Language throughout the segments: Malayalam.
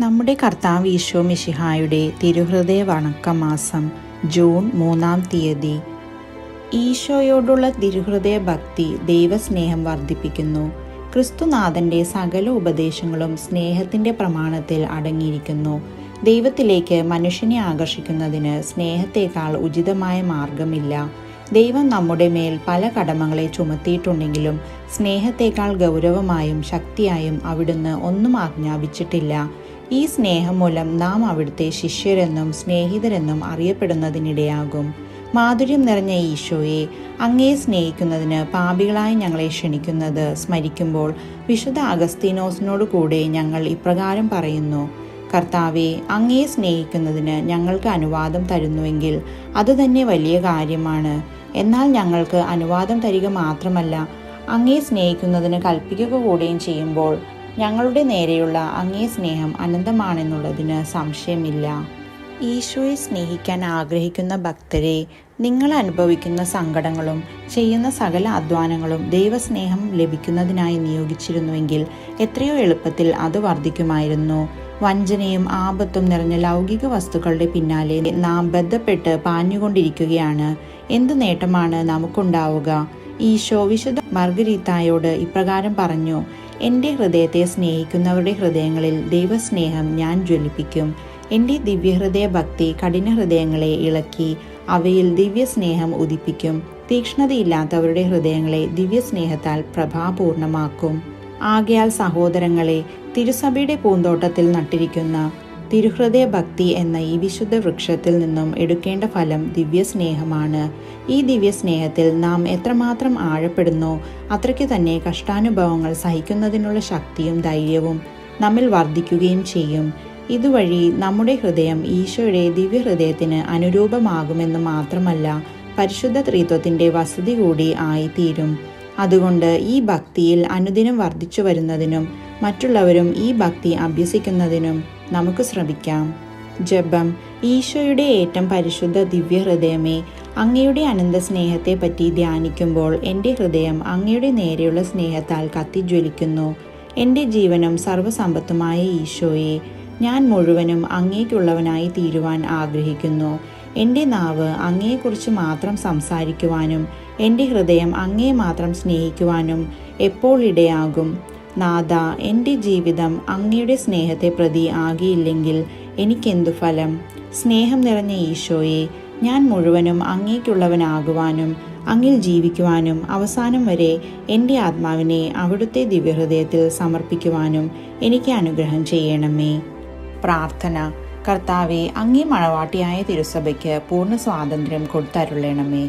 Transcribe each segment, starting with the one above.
നമ്മുടെ കർത്താവ് ഈശോ മിഷിഹായുടെ തിരുഹൃദയ വണക്കമാസം ജൂൺ മൂന്നാം തീയതി ഈശോയോടുള്ള തിരുഹൃദയ ഭക്തി ദൈവസ്നേഹം വർദ്ധിപ്പിക്കുന്നു. ക്രിസ്തുനാഥന്റെ സകല ഉപദേശങ്ങളും സ്നേഹത്തിന്റെ പ്രമാണത്തിൽ അടങ്ങിയിരിക്കുന്നു. ദൈവത്തിലേക്ക് മനുഷ്യനെ ആകർഷിക്കുന്നതിന് സ്നേഹത്തേക്കാൾ ഉചിതമായ മാർഗമില്ല. ദൈവം നമ്മുടെ മേൽ പല കടമകളെ ചുമത്തിയിട്ടുണ്ടെങ്കിലും സ്നേഹത്തേക്കാൾ ഗൗരവമായും ശക്തിയായും അവിടുന്ന് ഒന്നും ആജ്ഞാപിച്ചിട്ടില്ല. ഈ സ്നേഹം മൂലം നാം അവിടുത്തെ ശിഷ്യരെന്നും സ്നേഹിതരെന്നും അറിയപ്പെടുന്നതിനിടയാകും. മാധുര്യം നിറഞ്ഞ ഈശോയെ അങ്ങേ സ്നേഹിക്കുന്നതിന് പാപികളായി ഞങ്ങളെ ക്ഷണിക്കുന്നത് സ്മരിക്കുമ്പോൾ വിശുദ്ധ അഗസ്തീനോസിനോട് കൂടെ ഞങ്ങൾ ഇപ്രകാരം പറയുന്നു കർത്താവെ അങ്ങേ സ്നേഹിക്കുന്നതിന് ഞങ്ങൾക്ക് അനുവാദം തരുന്നുവെങ്കിൽ അതുതന്നെ വലിയ കാര്യമാണ്. എന്നാൽ ഞങ്ങൾക്ക് അനുവാദം തരിക മാത്രമല്ല അങ്ങേ സ്നേഹിക്കുന്നതിന് കൽപ്പിക്കുക കൂടെയും ചെയ്യുമ്പോൾ ഞങ്ങളുടെ നേരെയുള്ള അങ്ങേ സ്നേഹം അനന്തമാണെന്നുള്ളതിന് സംശയമില്ല. ഈശോയെ സ്നേഹിക്കാൻ ആഗ്രഹിക്കുന്ന ഭക്തരെ നിങ്ങൾ അനുഭവിക്കുന്ന സങ്കടങ്ങളും ചെയ്യുന്ന സകല അധ്വാനങ്ങളും ദൈവസ്നേഹം ലഭിക്കുന്നതിനായി നിയോഗിച്ചിരുന്നുവെങ്കിൽ എത്രയോ എളുപ്പത്തിൽ അത് വർദ്ധിക്കുമായിരുന്നു. വഞ്ചനയും ആപത്തും നിറഞ്ഞ ലൗകിക വസ്തുക്കളുടെ പിന്നാലെ നാം ബന്ധപ്പെട്ട് പാഞ്ഞുകൊണ്ടിരിക്കുകയാണ്. എന്ത് നേട്ടമാണ് നമുക്കുണ്ടാവുക? ഈശോ വിശുദ്ധ മർഗരീത്തായോട് ഇപ്രകാരം പറഞ്ഞു എന്റെ ഹൃദയത്തെ സ്നേഹിക്കുന്നവരുടെ ഹൃദയങ്ങളിൽ ദൈവസ്നേഹം ഞാൻ ജ്വലിപ്പിക്കും. എന്റെ ദിവ്യഹൃദയ ഭക്തി കഠിന ഹൃദയങ്ങളെ ഇളക്കി അവയിൽ ദിവ്യസ്നേഹം ഉദിപ്പിക്കും. തീക്ഷ്ണതയില്ലാത്തവരുടെ ഹൃദയങ്ങളെ ദിവ്യസ്നേഹത്താൽ പ്രഭാപൂർണമാക്കും. ആകയാൽ സഹോദരങ്ങളെ തിരുസഭയുടെ പൂന്തോട്ടത്തിൽ നട്ടിരിക്കുന്ന തിരുഹൃദയ ഭക്തി എന്ന ഈ വിശുദ്ധ വൃക്ഷത്തിൽ നിന്നും എടുക്കേണ്ട ഫലം ദിവ്യസ്നേഹമാണ്. ഈ ദിവ്യസ്നേഹത്തിൽ നാം എത്രമാത്രം ആഴപ്പെടുന്നു അത്രയ്ക്ക് തന്നെ കഷ്ടാനുഭവങ്ങൾ സഹിക്കുന്നതിനുള്ള ശക്തിയും ധൈര്യവും നമ്മിൽ വർദ്ധിക്കുകയും ചെയ്യും. ഇതുവഴി നമ്മുടെ ഹൃദയം ഈശോയുടെ ദിവ്യ ഹൃദയത്തിന് അനുരൂപമാകുമെന്ന് മാത്രമല്ല പരിശുദ്ധ ത്രിത്വത്തിന്റെ വസതി കൂടി ആയിത്തീരും. അതുകൊണ്ട് ഈ ഭക്തിയിൽ അനുദിനം വർദ്ധിച്ചു വരുന്നതിനും മറ്റുള്ളവരും ഈ ഭക്തി അഭ്യസിക്കുന്നതിനും നമുക്ക് ശ്രമിക്കാം. ജപം ഈശോയുടെ ഏറ്റം പരിശുദ്ധ ദിവ്യഹൃദയമേ അങ്ങയുടെ അനന്ത സ്നേഹത്തെപ്പറ്റി ധ്യാനിക്കുമ്പോൾ എന്റെ ഹൃദയം അങ്ങയുടെ നേരെയുള്ള സ്നേഹത്താൽ കത്തിജ്വലിക്കുന്നു. എന്റെ ജീവനും സർവസമ്പത്തുമായ ഈശോയെ ഞാൻ മുഴുവനും അങ്ങേക്കുള്ളവനായി തീരുവാൻ ആഗ്രഹിക്കുന്നു. എന്റെ നാവ് അങ്ങയെക്കുറിച്ച് മാത്രം സംസാരിക്കുവാനും എന്റെ ഹൃദയം അങ്ങേ മാത്രം സ്നേഹിക്കുവാനും എപ്പോൾ ഇടയാകും? നാഥ എന്റെ ജീവിതം അങ്ങയുടെ സ്നേഹത്തെ പ്രതി ആകിയില്ലെങ്കിൽ എനിക്കെന്തു ഫലം? സ്നേഹം നിറഞ്ഞ ഈശോയെ ഞാൻ മുഴുവനും അങ്ങേക്കുള്ളവനാകുവാനും അങ്ങിൽ ജീവിക്കുവാനും അവസാനം വരെ എന്റെ ആത്മാവിനെ അവിടുത്തെ ദിവ്യഹൃദയത്തിൽ സമർപ്പിക്കുവാനും എനിക്ക് അനുഗ്രഹം ചെയ്യണമേ. പ്രാർത്ഥന. കർത്താവെ അങ്ങേ മഴവാട്ടിയായ തിരുസഭയ്ക്ക് പൂർണ സ്വാതന്ത്ര്യം കൊടുത്തരുളണമേ.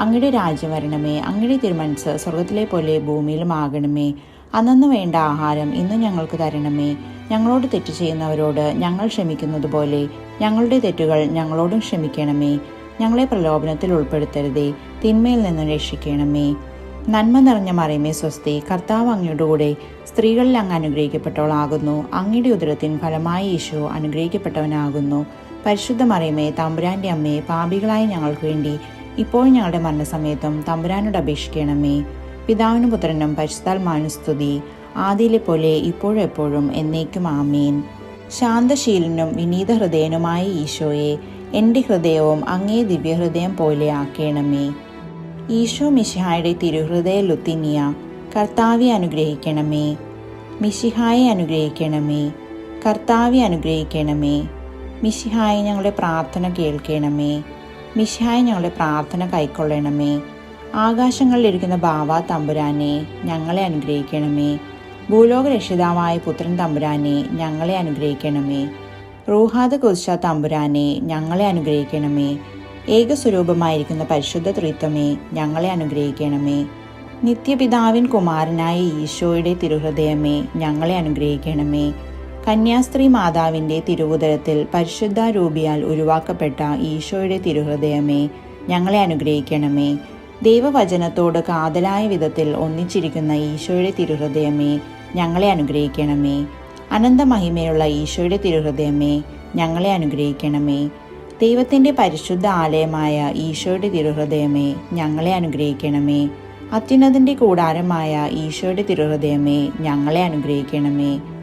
അങ്ങയുടെ രാജ്യം വരണമേ അങ്ങയുടെ തിരുമനസ് സ്വർഗത്തിലെ പോലെ ഭൂമിയിലും ആകണമേ. അന്നു വേണ്ട ആഹാരം ഇന്ന് ഞങ്ങൾക്ക് തരണമേ. ഞങ്ങളോട് തെറ്റ് ചെയ്യുന്നവരോട് ഞങ്ങൾ ക്ഷമിക്കുന്നത് പോലെ ഞങ്ങളുടെ തെറ്റുകൾ ഞങ്ങളോടും ക്ഷമിക്കണമേ. ഞങ്ങളെ പ്രലോഭനത്തിൽ ഉൾപ്പെടുത്തരുതേ തിന്മയിൽ നിന്ന് രക്ഷിക്കണമേ. നന്മ നിറഞ്ഞ മറിയമേ സ്വസ്തി കർത്താവ് അങ്ങയുടെ കൂടെ സ്ത്രീകളിൽ അങ്ങ് അനുഗ്രഹിക്കപ്പെട്ടവളാകുന്നു. അങ്ങയുടെ ഉദരത്തിൻ ഫലമായി ഈശോ അനുഗ്രഹിക്കപ്പെട്ടവനാകുന്നു. പരിശുദ്ധ മറിയമേ തമ്പുരാന്റെ അമ്മയെ പാപികളായ ഞങ്ങൾക്ക് വേണ്ടി ഇപ്പോൾ ഞങ്ങളുടെ മരണസമയത്തും തമ്പുരാനോട് അപേക്ഷിക്കണമേ. പിതാവിനും പുത്രനും പശുത്താൽ മാനുസ്തുതി ആദിയിലെ പോലെ ഇപ്പോഴും എപ്പോഴും എന്നേക്കും ആമീൻ. ശാന്തശീലനും വിനീത ഹൃദയനുമായ ഈശോയെ എന്റെ ഹൃദയവും അങ്ങേ ദിവ്യഹൃദയം പോലെ ആക്കേണമേ. ഈശോ മിശിഹായുടെ തിരുഹൃദയ ലുത്തിനിയ കർത്താവെ അനുഗ്രഹിക്കണമേ. മിശിഹായെ അനുഗ്രഹിക്കണമേ. കർത്താവെ അനുഗ്രഹിക്കണമേ. മിശിഹായെ ഞങ്ങളുടെ പ്രാർത്ഥന കേൾക്കണമേ. മിശിഹായെ ഞങ്ങളുടെ പ്രാർത്ഥന കൈക്കൊള്ളണമേ. ആകാശങ്ങളിലിരിക്കുന്ന ബാവ തമ്പുരാനെ ഞങ്ങളെ അനുഗ്രഹിക്കണമേ. ഭൂലോക രക്ഷിതാവായ പുത്രൻ തമ്പുരാനെ ഞങ്ങളെ അനുഗ്രഹിക്കണമേ. റൂഹാദ് കുരിശ തമ്പുരാനെ ഞങ്ങളെ അനുഗ്രഹിക്കണമേ. ഏകസ്വരൂപമായിരിക്കുന്ന പരിശുദ്ധ ത്രിത്വമേ ഞങ്ങളെ അനുഗ്രഹിക്കണമേ. നിത്യപിതാവിൻ കുമാരനായ ഈശോയുടെ തിരുഹൃദയമേ ഞങ്ങളെ അനുഗ്രഹിക്കണമേ. കന്യാസ്ത്രീ മാതാവിന്റെ തിരുവുദരത്തിൽ പരിശുദ്ധ രൂപിയാൽ ഉരുവാക്കപ്പെട്ട ഈശോയുടെ തിരുഹൃദയമേ ഞങ്ങളെ അനുഗ്രഹിക്കണമേ. ദൈവവചനത്തോട് കാതലായ വിധത്തിൽ ഒന്നിച്ചിരിക്കുന്ന ഈശോയുടെ തിരുഹൃദയമേ ഞങ്ങളെ അനുഗ്രഹിക്കണമേ. അനന്തമഹിമയുള്ള ഈശോയുടെ തിരുഹൃദയമേ ഞങ്ങളെ അനുഗ്രഹിക്കണമേ. ദൈവത്തിന്റെ പരിശുദ്ധ ആലയമായ ഈശോയുടെ തിരുഹൃദയമേ ഞങ്ങളെ അനുഗ്രഹിക്കണമേ. അത്യുന്നതിന്റെ കൂടാരമായ ഈശോയുടെ തിരുഹൃദയമേ ഞങ്ങളെ അനുഗ്രഹിക്കണമേ.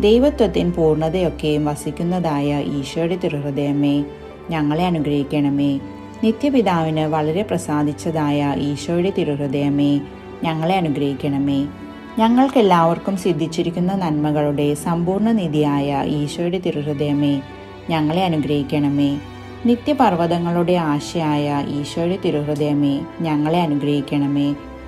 ദൈവത്വത്തിൻ പൂർണതയൊക്കെയും വസിക്കുന്നതായ ഈശോയുടെ തിരുഹൃദയമേ ഞങ്ങളെ അനുഗ്രഹിക്കണമേ. നിത്യപിതാവിന് വളരെ പ്രസാദിച്ചതായ ഈശോയുടെ തിരുഹൃദയമേ ഞങ്ങളെ അനുഗ്രഹിക്കണമേ. ഞങ്ങൾക്കെല്ലാവർക്കും സിദ്ധിച്ചിരിക്കുന്ന നന്മകളുടെ സമ്പൂർണ നിധിയായ ഈശോയുടെ തിരുഹൃദയമേ ഞങ്ങളെ അനുഗ്രഹിക്കണമേ. നിത്യപർവതങ്ങളുടെ ആശയായ ഈശോയുടെ തിരുഹൃദയമേ ഞങ്ങളെ അനുഗ്രഹിക്കണമേ.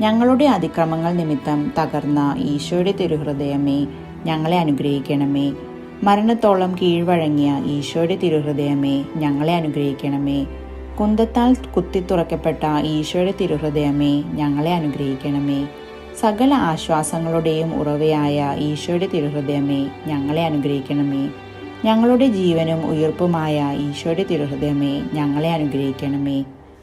ഞങ്ങളുടെ അതിക്രമങ്ങൾ നിമിത്തം തകർന്ന ഈശോയുടെ തിരുഹൃദയമേ ഞങ്ങളെ അനുഗ്രഹിക്കണമേ. മരണത്തോളം കീഴ്വഴങ്ങിയ ഈശോയുടെ തിരുഹൃദയമേ ഞങ്ങളെ അനുഗ്രഹിക്കണമേ. കുന്തത്താൽ കുത്തിത്തുറക്കപ്പെട്ട ഈശോയുടെ തിരുഹൃദയമേ ഞങ്ങളെ അനുഗ്രഹിക്കണമേ. സകല ആശ്വാസങ്ങളുടെയും ഉറവയായ ഈശോയുടെ തിരുഹൃദയമേ ഞങ്ങളെ അനുഗ്രഹിക്കണമേ. ഞങ്ങളുടെ ജീവനും ഉയർപ്പുമായ ഈശോയുടെ തിരുഹൃദയമേ ഞങ്ങളെ അനുഗ്രഹിക്കണമേ.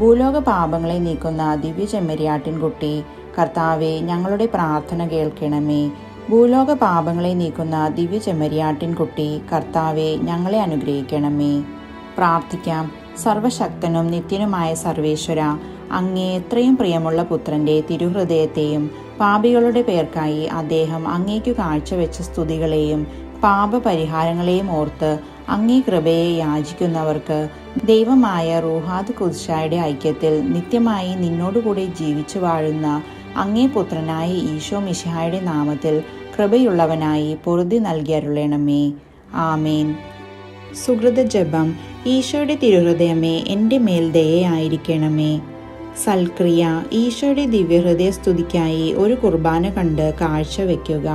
ഭൂലോക പാപങ്ങളെ നീക്കുന്ന ദിവ്യ ചെമ്മരിയാട്ടിൻകുട്ടി കർത്താവെ ഞങ്ങളുടെ പ്രാർത്ഥന കേൾക്കണമേ. ഭൂലോക പാപങ്ങളെ നീക്കുന്ന ദിവ്യ ചെമ്മരിയാട്ടിൻകുട്ടി കർത്താവെ ഞങ്ങളെ അനുഗ്രഹിക്കണമേ. പ്രാർത്ഥിക്കാം. സർവശക്തനും നിത്യനുമായ സർവേശ്വര അങ്ങേ എത്രയും പ്രിയമുള്ള പുത്രന്റെ തിരുഹൃദയത്തെയും പാപികളുടെ പേർക്കായി അദ്ദേഹം അങ്ങേക്കു കാഴ്ചവെച്ച സ്തുതികളെയും പാപപരിഹാരങ്ങളെയും ഓർത്ത് അങ്ങേ കൃപയെ യാചിക്കുന്നവർക്ക് ദൈവമായ റൂഹാദ് കുദ്ശായുടെ ഐക്യത്തിൽ നിത്യമായി നിന്നോടുകൂടി ജീവിച്ചു വാഴുന്ന അങ്ങേ പുത്രനായ ഈശോ മിശിഹായുടെ നാമത്തിൽ കൃപയുള്ളവനായി പൊറുതി നൽകിയരുളേണമേ ആമേൻ. സുഹൃത ജപം ഈശോയുടെ തിരുഹൃദയമേ എന്റെ മേൽ ദയയായിരിക്കണമേ. സൽക്രിയ ഈശോയുടെ ദിവ്യഹൃദയ സ്തുതിക്കായി ഒരു കുർബാന കണ്ട് കാഴ്ചവെക്കുക.